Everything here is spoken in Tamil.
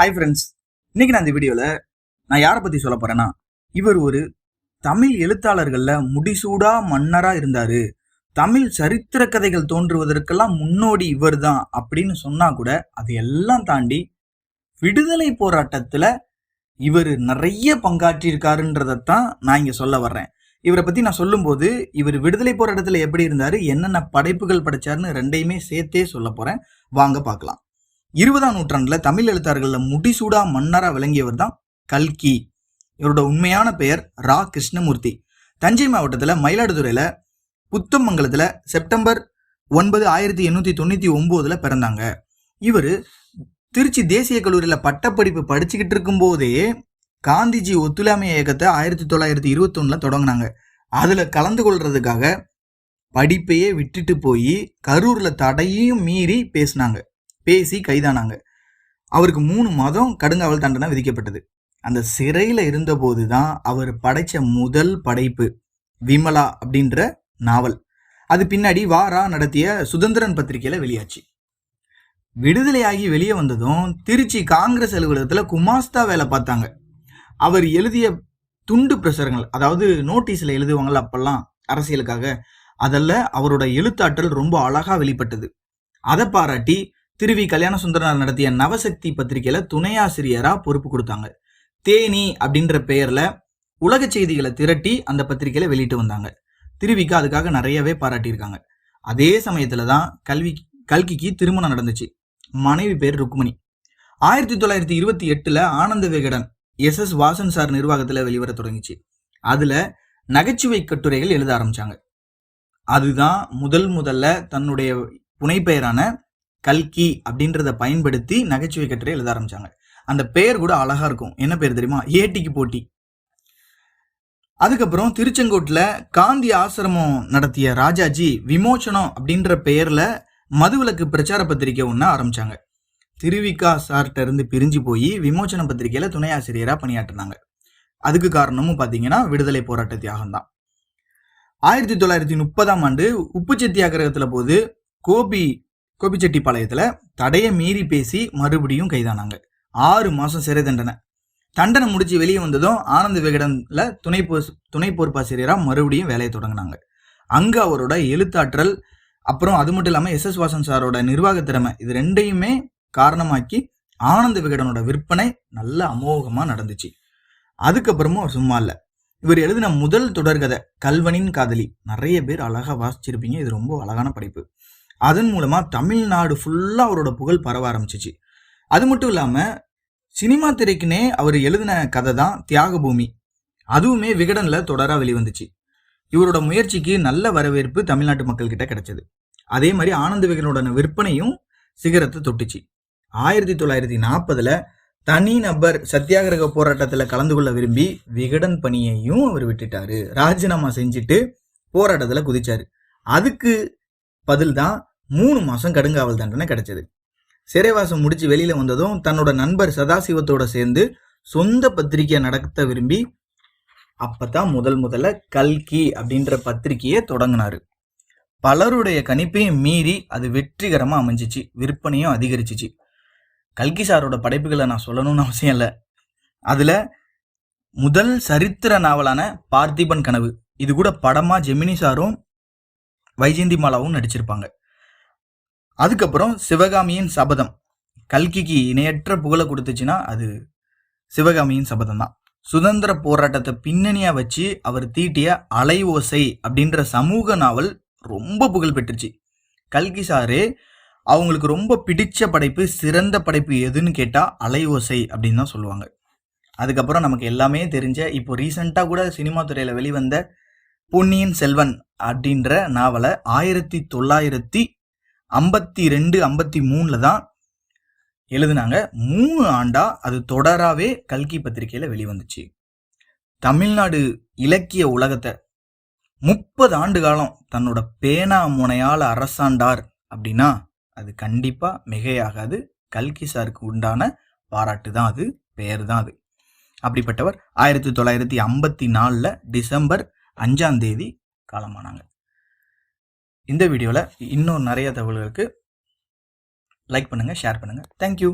ஹாய் ஃப்ரெண்ட்ஸ் இன்னைக்கு நான் இந்த வீடியோவில் நான் யாரை பற்றி சொல்ல போகிறேன்னா இவர் ஒரு தமிழ் எழுத்தாளர்களில் முடிசூடா மன்னராக இருந்தார். தமிழ் சரித்திர கதைகள் தோன்றுவதற்கெல்லாம் முன்னோடி இவர் தான் அப்படின்னு சொன்னால் கூட அது எல்லாம் தாண்டி விடுதலை போராட்டத்தில் இவர் நிறைய பங்காற்றியிருக்காருன்றதைத்தான் நான் இங்கே சொல்ல வர்றேன். இவரை பற்றி நான் சொல்லும்போது இவர் விடுதலை போராட்டத்தில் எப்படி இருந்தார் என்னென்ன படைப்புகள் படைச்சாருன்னு ரெண்டையுமே சேர்த்தே சொல்ல போகிறேன் வாங்க பார்க்கலாம். இருபதாம் நூற்றாண்டுல தமிழ் எழுத்தாளர்களில் முடிசூடா மன்னரா விளங்கியவர் தான் கல்கி. இவரோட உண்மையான பெயர் ரா. கிருஷ்ணமூர்த்தி. தஞ்சை மாவட்டத்தில் மயிலாடுதுறையில் புத்தமங்கலத்தில் செப்டம்பர் ஒன்பது ஆயிரத்தி எண்ணூற்றி தொண்ணூற்றி ஒம்போதில் பிறந்தாங்க. இவர் திருச்சி தேசிய கல்லூரியில் பட்டப்படிப்பு படிச்சுக்கிட்டு இருக்கும்போதே காந்திஜி ஒத்துழைமை இயக்கத்தை ஆயிரத்தி தொள்ளாயிரத்தி இருபத்தொன்னில் தொடங்கினாங்க. அதில் கலந்து கொள்றதுக்காக படிப்பையே விட்டுட்டு போய் கரூரில் தடையும் மீறி பேசினாங்க. பேசி கைதானாங்க. அவருக்கு மூணு மாதம் கடுங்காவல் தண்டனை விதிக்கப்பட்டது. அந்த சிறையில் இருந்தபோது தான் அவர் படைச்ச முதல் படைப்பு விமலா அப்படின்ற நாவல். அது பின்னாடி வாரா நடத்திய சுதந்திரன் பத்திரிகையில் வெளியாச்சு. விடுதலையாகி வெளியே வந்ததும் திருச்சி காங்கிரஸ் அலுவலகத்தில் குமாஸ்தா வேலை பார்த்தாங்க. அவர் எழுதிய துண்டு பிரசுரங்கள் அதாவது நோட்டீஸில் எழுதுவாங்கள்ல அப்பெல்லாம் அரசியலுக்காக அதில் அவரோட எழுத்தாற்றல் ரொம்ப அழகாக வெளிப்பட்டது. அதை பாராட்டி திருவி கல்யாண சுந்தரனார் நடத்திய நவசக்தி பத்திரிகையில துணை ஆசிரியரா பொறுப்பு கொடுத்தாங்க. தேனி அப்படின்ற பெயர்ல உலக செய்திகளை திரட்டி அந்த பத்திரிகையில வெளியிட்டு வந்தாங்க. திருவிக்கு அதுக்காக நிறையவே பாராட்டியிருக்காங்க. அதே சமயத்துல தான் கல்வி கல்கிக்கு திருமணம் நடந்துச்சு. மனைவி பேர் ருக்மணி. ஆயிரத்தி தொள்ளாயிரத்தி இருபத்தி எட்டுல Ananda Vikatan S. S. Vasan sir நிர்வாகத்துல வெளிவர தொடங்கிச்சு. அதுல நகைச்சுவை கட்டுரைகள் எழுத ஆரம்பிச்சாங்க. அதுதான் முதல் முதல்ல தன்னுடைய புனைப்பெயரான கல்கி அப்படின்றத பயன்படுத்தி நகைச்சுவை கட்டுரை எழுத ஆரம்பிச்சாங்க. அந்த பெயர் கூட அழகா இருக்கும். என்ன பேர் தெரியுமா? ஏட்டிக்கு போட்டி. அதுக்கப்புறம் திருச்செங்கோட்டில் காந்தி ஆசிரமம் நடத்திய ராஜாஜி விமோச்சனம் அப்படின்ற பெயரில் மதுவிலக்கு பிரச்சார பத்திரிக்கை ஒன்று ஆரம்பிச்சாங்க. திருவிக்கா சார்கிட்ட இருந்து பிரிஞ்சு போய் விமோச்சன பத்திரிகையில் துணை ஆசிரியராக பணியாற்றினாங்க. அதுக்கு காரணமும் பார்த்தீங்கன்னா விடுதலை போராட்ட தியாகம் தான். ஆயிரத்தி தொள்ளாயிரத்தி முப்பதாம் ஆண்டு உப்பு சத்தியாகிரகத்தில் போது கோபி கோபிச்செட்டிப்பாளையத்தில் தடையை மீறி பேசி மறுபடியும் கைதானாங்க. ஆறு மாதம் சிறை தண்டனை. தண்டனை முடிச்சு வெளியே வந்ததும் ஆனந்த விகடனில் துணை போ துணை பொறுப்பாசிரியராக மறுபடியும் வேலையை தொடங்கினாங்க. அங்கே அவரோட எழுத்தாற்றல் அப்புறம் அது மட்டும் இல்லாமல் எஸ் எஸ் வாசன் சாரோட நிர்வாக திறமை இது ரெண்டையுமே காரணமாக்கி ஆனந்த விகடனோட விற்பனை நல்ல அமோகமாக நடந்துச்சு. அதுக்கப்புறமும் அவர் சும்மா இல்லை. இவர் எழுதின முதல் தொடர்கதை கல்வனின் காதலி. நிறைய பேர் அழகாக வாசிச்சிருப்பீங்க. இது ரொம்ப அழகான படைப்பு. அதன் மூலமாக தமிழ்நாடு ஃபுல்லாக அவரோட புகழ் பரவ ஆரம்பிச்சிச்சு. அது மட்டும் இல்லாமல் சினிமா திரைக்குனே அவர் எழுதின கதை தான் தியாகபூமி. அதுவுமே விகடனில் தொடராக வெளிவந்துச்சு. இவரோட முயற்சிக்கு நல்ல வரவேற்பு தமிழ்நாட்டு மக்கள்கிட்ட கிடைச்சது. அதே மாதிரி ஆனந்த விகடனோட விற்பனையும் சிகரத்தை தொட்டுச்சு. ஆயிரத்தி தொள்ளாயிரத்தி நாற்பதில் தனி நபர் சத்தியாகிரக போராட்டத்தில் கலந்து கொள்ள விரும்பி விகடன் பணியையும் அவர் விட்டுட்டாரு. ராஜினாமா செஞ்சுட்டு போராட்டத்தில் குதிச்சாரு. அதுக்கு பதில் தான் மூணு மாதம் கடுங்காவல் தண்டனை கிடைச்சது. சிறைவாசம் முடிச்சு வெளியில வந்ததும் தன்னோட நண்பர் சதாசிவத்தோட சேர்ந்து சொந்த பத்திரிகையை நடத்த விரும்பி அப்பதான் முதல் முதல்ல கல்கி அப்படின்ற பத்திரிகையை தொடங்கினாரு. பலருடைய கணிப்பையும் மீறி அது வெற்றிகரமா அமைஞ்சிச்சு விற்பனையும் அதிகரிச்சிச்சு. கல்கி சாரோட படைப்புகளை நான் சொல்லணும்னு அவசியம் இல்லை. அதுல முதல் சரித்திர நாவலான பார்த்திபன் கனவு இது கூட படமா ஜெமினி சாரும் வைஜெயந்தி மாலாவும் நடிச்சிருப்பாங்க. அதுக்கப்புறம் சிவகாமியின் சபதம். கல்கிக்கு இணையற்ற புகழை கொடுத்துச்சுன்னா அது சிவகாமியின் சபதம் தான் சுதந்திர போராட்டத்தை பின்னணியா வச்சு அவர் தீட்டிய அலை ஓசை அப்படின்ற சமூக நாவல் ரொம்ப புகழ் பெற்றுச்சு. கல்கி சாரு அவங்களுக்கு ரொம்ப பிடிச்ச படைப்பு சிறந்த படைப்பு எதுன்னு கேட்டா அலை ஓசை அப்படின்னு தான் சொல்லுவாங்க. அதுக்கப்புறம் நமக்கு எல்லாமே தெரிஞ்ச இப்போ ரீசெண்டாக கூட சினிமா துறையில் வெளிவந்த பொன்னியின் செல்வன் அப்படின்ற நாவலை ஆயிரத்தி தொள்ளாயிரத்தி ஐம்பத்தி ரெண்டு ஐம்பத்தி மூணில் தான் எழுதுனாங்க. மூணு ஆண்டா அது தொடராகவே கல்கி பத்திரிகையில் வெளிவந்துச்சு. தமிழ்நாடு இலக்கிய உலகத்தை முப்பது ஆண்டு காலம் தன்னோட பேனா முனையால் அரசாண்டார் அப்படின்னா அது கண்டிப்பாக மிகையாகாது. கல்கி சாருக்கு உண்டான பாராட்டு தான் அது பெயர் தான் அது. அப்படிப்பட்டவர் ஆயிரத்தி தொள்ளாயிரத்தி ஐம்பத்தி நாலில் டிசம்பர் அஞ்சாம் தேதி காலமானாங்க. இந்த வீடியோவில் இன்னும் நிறைய தகவல்களுக்கு லைக் பண்ணுங்கள் ஷேர் பண்ணுங்கள் தேங்க்யூ